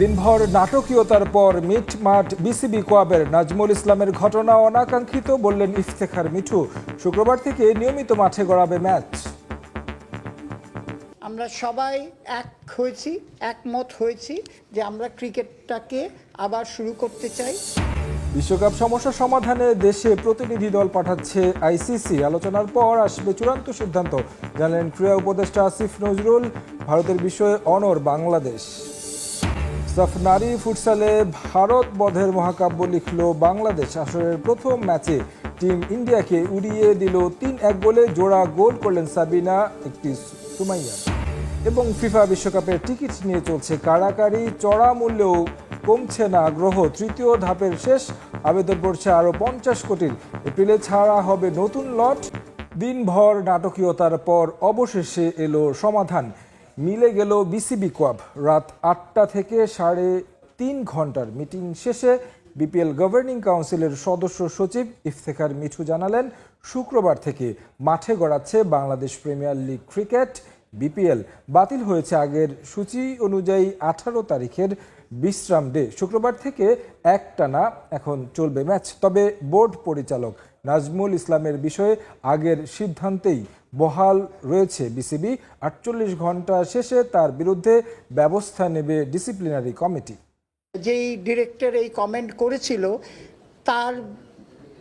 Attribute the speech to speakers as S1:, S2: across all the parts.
S1: দিনভর নাটকীয়তার পর মিট মাঠ বিসিবি কোয়াবের নাজমুল ইসলামের ঘটনা অনাকাঙ্ক্ষিত বললেন ইফতেখার মিঠু। শুক্রবার থেকে নিয়মিত মাঠে গড়াবে ম্যাচ।
S2: আমরা সবাই এক হয়েছি একমত হয়েছি যে আমরা ক্রিকেটটাকে আবার শুরু করতে চাই।
S1: বিশ্বকাপ সমস্যা সমাধানে দেশে প্রতিনিধি দল পাঠাচ্ছে আইসিসি। আলোচনার পর আসবে চূড়ান্ত সিদ্ধান্ত। জানালেন ক্রীড়া উপদেষ্টা আসিফ নজরুল। ভারতের বিষয়ে অনর বাংলাদেশ। সাফ নারী ফুটসালে ভারত বধের মহাকাব্য লিখল বাংলাদেশ। আসরের প্রথম ম্যাচে টিম ইন্ডিয়াকে উড়িয়ে দিল তিন এক গোলে, জোড়া গোল করলেন সাবিনা, একটি সুমাইয়া। এবং ফিফা বিশ্বকাপের টিকিট নিয়ে চলছে কাড়াকাড়ি, চড়া মূল্যেও কমছে না আগ্রহ। তৃতীয় ধাপের শেষ, আবেদন করছে আরও পঞ্চাশ কোটির এপ্রিলে ছাড়া হবে নতুন লট। দিনভর নাটকীয়তার পর অবশেষে এলো সমাধান। মিলে গেল বিসিবি কোয়াব। রাত আটটা থেকে সাড়ে তিন ঘণ্টার মিটিং শেষে বিপিএল গভর্নিং কাউন্সিলের সদস্য সচিব ইফতেখার মিঠু জানালেন, শুক্রবার থেকে মাঠে গড়াচ্ছে Bangladesh premier league cricket. BPL বাতিল হয়েছে আগের সূচি অনুযায়ী আঠারো তারিখের বিশ্রাম ডে। শুক্রবার থেকে একটানা এখন চলবে ম্যাচ। তবে বোর্ড পরিচালক নাজমুল ইসলামের বিষয়ে আগের সিদ্ধান্তেই বহাল রয়েছে বিসিবি। আটচল্লিশ ঘণ্টা শেষে তার বিরুদ্ধে ব্যবস্থা নেবে ডিসিপ্লিনারি কমিটি।
S2: যেই ডিরেক্টর এই কমেন্ট করেছিল, তার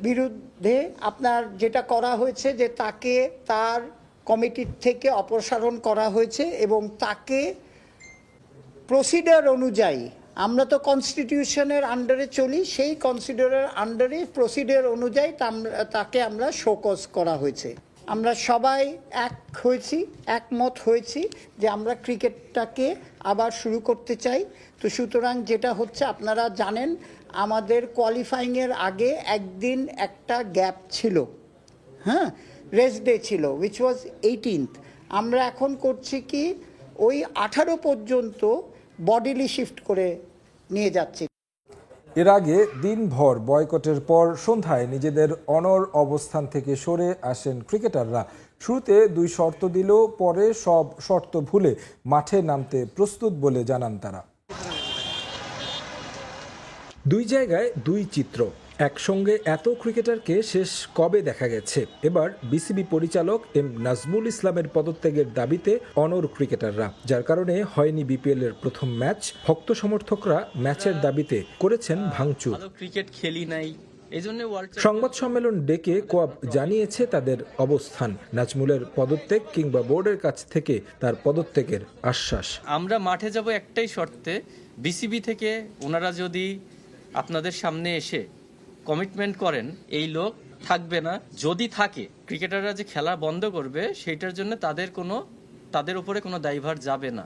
S2: বিরুদ্ধে আপনার যেটা করা হয়েছে যে তাকে তার কমিটির থেকে অপসারণ করা হয়েছে এবং তাকে প্রসিডার অনুযায়ী আমরা তো কনস্টিটিউশনের আন্ডারে চলি, সেই কনসিডারের আন্ডারে প্রসিডার অনুযায়ী তাকে আমরা শোকজ করা হয়েছে। আমরা সবাই এক হয়েছি, একমত হয়েছি যে আমরা ক্রিকেটটাকে আবার শুরু করতে চাই। তো সুতরাং যেটা হচ্ছে, আপনারা জানেন, আমাদের কোয়ালিফাইংয়ের আগে একদিন একটা গ্যাপ ছিল। হ্যাঁ রেস্ট ডে ছিল উইচ ওয়াজ এইটিনথ আমরা এখন করছি কি, ওই আঠারো পর্যন্ত বডিলি শিফট করে নিয়ে যাচ্ছি।
S1: এর আগে দিনভর বয়কটের পর সন্ধ্যায় নিজেদের অনর অবস্থান থেকে সরে আসেন ক্রিকেটাররা। শুরুতে দুই শর্ত দিল, পরে সব শর্ত ভুলে মাঠে নামতে প্রস্তুত বলে জানান তারা। দুই জায়গায় দুই চিত্র। একসঙ্গে এত ক্রিকেটারকে শেষ কবে দেখা গেছে? এবার বিসিবি পরিচালক এম নাজমুল ইসলামের পদত্যাগের দাবিতে অনর ক্রিকেটাররা যার কারণে হয়নি বিপিএল এর প্রথম ম্যাচ। ভক্ত সমর্থকরা ম্যাচের দাবিতে করেছেন ভাঙচুর।
S3: ক্রিকেট খেলি নাই।
S1: সংবাদ সম্মেলন ডেকে কোয়াব জানিয়েছে তাদের অবস্থান। নাজমুলের পদত্যাগ কিংবা বোর্ডের কাছ থেকে তার পদত্যাগের আশ্বাস।
S3: আমরা মাঠে যাব একটাই শর্তে বিসিবি থেকে ওনারা যদি আপনাদের সামনে এসে কমিটমেন্ট করেন এই লোক থাকবে না। যদি থাকে ক্রিকেটাররা যে খেলা বন্ধ করবে সেইটার জন্য তাদের কোনো তাদের উপরে কোনো দায়ভার যাবে না।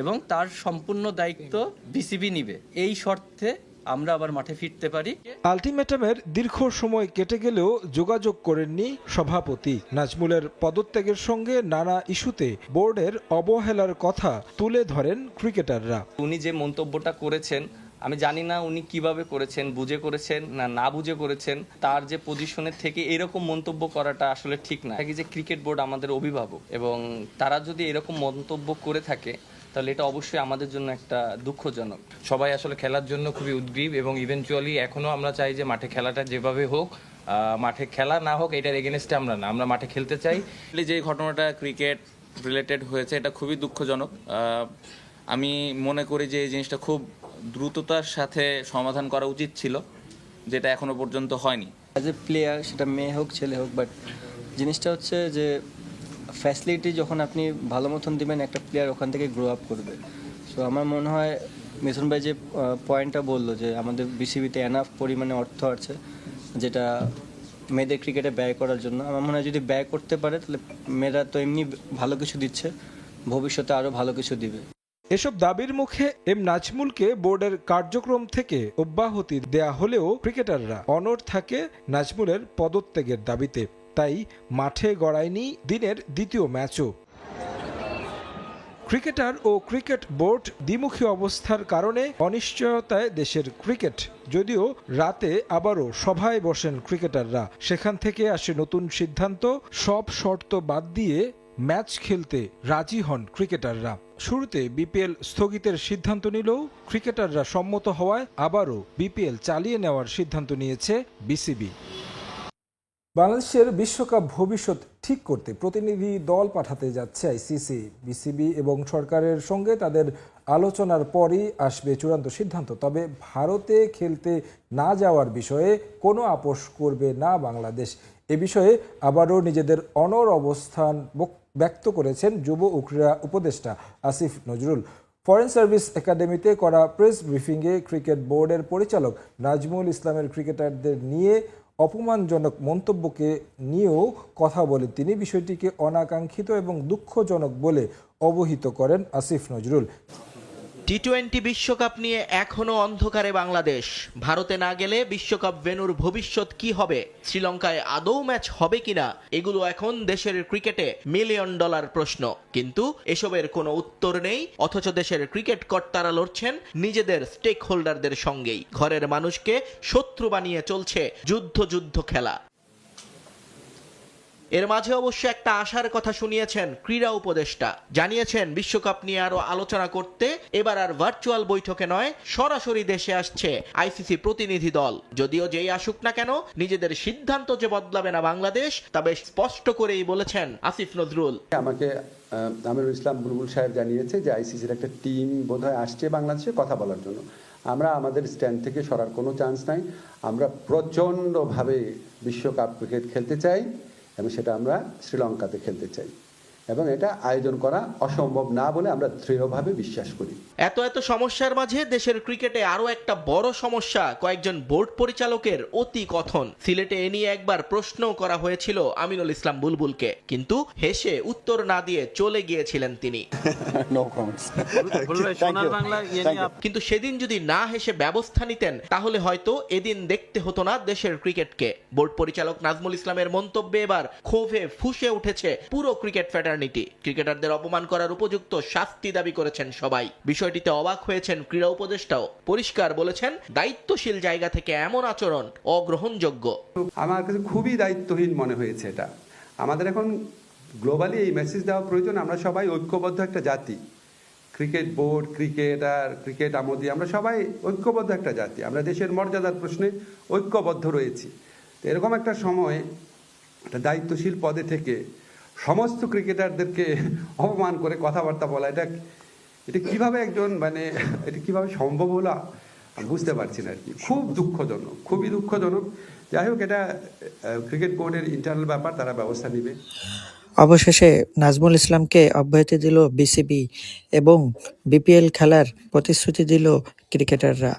S3: এবং তার সম্পূর্ণ দায়িত্ব বিসিবি নিবে। এই শর্তে আমরা আবার মাঠে ফিরতে পারি।
S1: আলটিমেটামের দীর্ঘ সময় কেটে গেলেও যোগাযোগ করেননি সভাপতি। নাজমুলের পদত্যাগের সঙ্গে নানা ইস্যুতে বোর্ডের অবহেলার কথা তুলে ধরেন ক্রিকেটাররা।
S4: উনি যে মন্তব্যটা করেছেন আমি জানি না উনি কীভাবে করেছেন বুঝে করেছেন না না বুঝে করেছেন। তার যে পজিশনের থেকে এরকম মন্তব্য করাটা আসলে ঠিক না। কি যে ক্রিকেট বোর্ড আমাদের অভিভাবক এবং তারা যদি এরকম মন্তব্য করে থাকে তাহলে এটা অবশ্যই আমাদের জন্য একটা দুঃখজনক।
S5: সবাই আসলে খেলার জন্য খুবই উদ্গ্রীব এবং ইভেনচুয়ালি এখনও আমরা চাই যে মাঠে খেলাটা যেভাবে হোক মাঠে খেলা না হোক এটার এগেনস্টে আমরা না আমরা মাঠে খেলতে চাই।
S6: যে ঘটনাটা ক্রিকেট রিলেটেড হয়েছে এটা খুবই দুঃখজনক। আমি মনে করি যে এই জিনিসটা খুব দ্রুততার সাথে সমাধান করা উচিত ছিল, যেটা এখনও পর্যন্ত হয়নি।
S7: অ্যাজ এ প্লেয়ার সেটা মেয়ে হোক, ছেলে হোক বাট জিনিসটা হচ্ছে যে ফ্যাসিলিটি যখন আপনি ভালো মতন দিবেন, একটা প্লেয়ার ওখান থেকে গ্রো আপ করবে। সো আমার মনে হয় মিথুন ভাই যে পয়েন্টটা বলল যে আমাদের বিসিবিতে এনাফ পরিমাণে অর্থ আছে, যেটা মেয়েদের ক্রিকেটে ব্যয় করার জন্য। আমার মনে হয় যদি ব্যয় করতে পারে, তাহলে মেয়েরা তো এমনি ভালো কিছু দিচ্ছে, ভবিষ্যতে আরও ভালো কিছু দিবে।
S1: এসব দাবির মুখে এম নাজমুলকে বোর্ডের কার্যক্রম থেকে অব্যাহতি দেয়া হলেও ক্রিকেটাররা অনড় থাকে নাজমুলের পদত্যাগের দাবিতে। তাই মাঠে গড়ায়নি দিনের দ্বিতীয় ম্যাচও। ক্রিকেটার ও ক্রিকেট বোর্ড দ্বিমুখী অবস্থার কারণে অনিশ্চয়তায় দেশের ক্রিকেট। যদিও রাতে আবারও সভায় বসেন ক্রিকেটাররা। সেখান থেকে আসে নতুন সিদ্ধান্ত, সব শর্ত বাদ দিয়ে ম্যাচ খেলতে রাজি হন ক্রিকেটাররা। শুরুতে বিপিএল স্থগিতের সিদ্ধান্ত নিলেও ক্রিকেটাররা সম্মত হওয়ায় আবারও বিপিএল চালিয়ে নেওয়ার সিদ্ধান্ত নিয়েছে বিসিবি। বাংলাদেশের বিশ্বকাপ ভবিষ্যৎ ঠিক করতে প্রতিনিধি দল পাঠাতে যাচ্ছে আইসিসি। বিসিবি এবং সরকারের সঙ্গে তাদের আলোচনার পরই আসবে চূড়ান্ত সিদ্ধান্ত। তবে ভারতে খেলতে না যাওয়ার বিষয়ে কোনো আপোষ করবে না বাংলাদেশ। এ বিষয়ে আবারও নিজেদের অনর অবস্থান ব্যক্ত করেছেন যুব ও ক্রীড়া উপদেষ্টা আসিফ নজরুল। ফরেন সার্ভিস একাডেমিতে করা প্রেস ব্রিফিংয়ে ক্রিকেট বোর্ডের পরিচালক নাজমুল ইসলামের ক্রিকেটারদের নিয়ে অপমানজনক মন্তব্যকে নিয়েও কথা বলে তিনি। বিষয়টিকে অনাকাঙ্ক্ষিত এবং দুঃখজনক বলে অবহিত করেন আসিফ নজরুল।
S8: টি টোয়েন্টি বিশ্বকাপ নিয়ে এখনও অন্ধকারে বাংলাদেশ। ভারতে না গেলে বিশ্বকাপ ভেনুর ভবিষ্যৎ কি হবে? শ্রীলঙ্কায় আদৌ ম্যাচ হবে কিনা? এগুলো এখন দেশের ক্রিকেটে মিলিয়ন ডলার প্রশ্ন। কিন্তু এসবের কোনো উত্তর নেই, অথচ দেশের ক্রিকেট কর্তারা লড়ছেন নিজেদের স্টেক হোল্ডারদের সঙ্গেই। ঘরের মানুষকে শত্রু বানিয়ে চলছে যুদ্ধ যুদ্ধ খেলা। এর মাঝে অবশ্য একটা আশার কথা শুনিয়েছেন ক্রীড়া উপদেষ্টা। জানিয়েছেন বিশ্বকাপ নিয়ে আরও আলোচনা করতে এবার আর ভার্চুয়াল বৈঠকে নয় সরাসরি দেশে আসছে আইসিসি প্রতিনিধি দল। যদিও যেই আসুক না কেন নিজেদের সিদ্ধান্ত যে বদলাবে না বাংলাদেশ তা বেশ স্পষ্ট করেই বলেছেন আসিফ নজরুল।
S9: আমাকে আহ, আমিরুল ইসলাম বুলবুল সাহেব জানিয়েছে যে আইসিসির একটা টিম বোধহয় আসছে বাংলাদেশে কথা বলার জন্য। আমরা আমাদের স্ট্যান্ড থেকে সরার কোনো চান্স নাই। আমরা প্রচণ্ডভাবে বিশ্বকাপ ক্রিকেট খেলতে চাই। এবং সেটা আমরা শ্রীলঙ্কাতে খেলতে চাই। এবং এটা আয়োজন করা অসম্ভব না বলে আমরা দৃঢ়ভাবে বিশ্বাস করি।
S8: এত এত সমস্যার মাঝে দেশের ক্রিকেটে আরও একটা বড় সমস্যা কয়েকজন বোর্ড পরিচালকের অতি কথন। সিলেটে এ নিয়ে একবার প্রশ্নও করা হয়েছিল আমিনুল ইসলাম বুলবুলকে কিন্তু হেসে উত্তর না দিয়ে চলে গিয়েছিলেন তিনি। কিন্তু সেদিন যদি না হেসে ব্যবস্থা নিতেন তাহলে হয়তো এদিন দেখতে হতো না দেশের ক্রিকেটকে। বোর্ড পরিচালক নাজমুল ইসলামের মন্তব্যে এবার ক্ষোভে ফুসে উঠেছে পুরো ক্রিকেট ফ্র্যাটার্নিটি ক্রিকেটারদের অপমান করার উপযুক্ত শাস্তি দাবি করেছেন সবাই। বিষয়টিতে অবাক হয়েছেন ক্রীড়া উপদেষ্টাও। পরিষ্কার বলেছেন, দায়িত্বশীল জায়গা থেকে এমন আচরণ অগ্রহণযোগ্য।
S9: আমার কাছে খুবই দায়িত্বহীন মনে হয়েছে এটা। আমাদের এখন গ্লোবালি এই মেসেজ দেওয়া প্রয়োজন, আমরা সবাই ঐক্যবদ্ধ একটা জাতি। ক্রিকেট বোর্ড, ক্রিকেটার, ক্রিকেট আমোদি, আমরা সবাই ঐক্যবদ্ধ একটা জাতি। আমরা দেশের মর্যাদার প্রশ্নে ঐক্যবদ্ধ রয়েছি। তো এরকম একটা সময় একটা দায়িত্বশীল পদে থেকে সমস্ত ক্রিকেটারদেরকে অপমান করে কথাবার্তা বলা, এটা এটা কীভাবে একজন মানে এটা কীভাবে সম্ভব হলো বুঝতে পারছি না আর কি খুব দুঃখজনক, খুবই দুঃখজনক। যাই হোক, এটা ক্রিকেট বোর্ডের ইন্টারনাল ব্যাপার, তারা ব্যবস্থা নেবে।
S10: অবশেষে নাজমুল ইসলামকে অব্যাহতি দিল বিসিবি এবং বিপিএল খেলার প্রতিশ্রুতি দিল ক্রিকেটাররা।